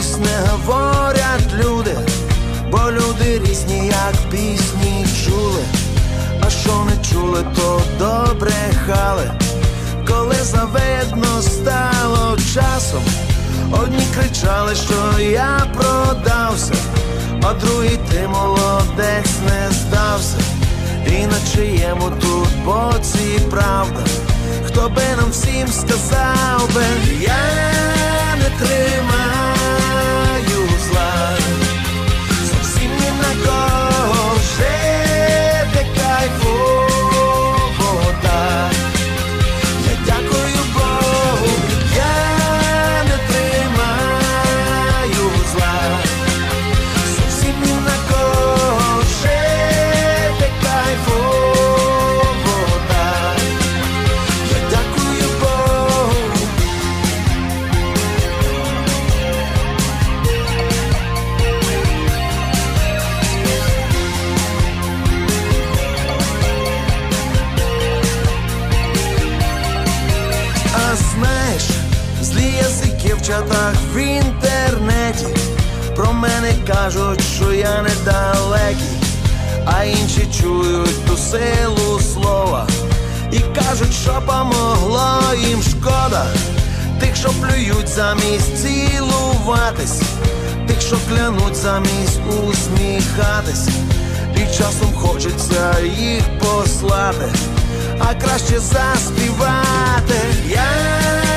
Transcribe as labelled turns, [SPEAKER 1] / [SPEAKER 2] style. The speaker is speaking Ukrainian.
[SPEAKER 1] Пісне говорять люди, бо люди різні, як пісні чули, а що не чули, то добре хали, коли заведно стало часом, одні кричали, що я продався, а другий ти молодець не здався, і на чиєму тут боці правда, хто би нам всім сказав би я. Язики в інтернеті. Про мене кажуть, що я недалекий, а інші чують ту силу слова. І кажуть, що помогло їм шкода. Тих, що плюють замість цілуватись, тих, що клянуть замість усміхатись, і часом хочеться їх послати, а краще заспівати. Я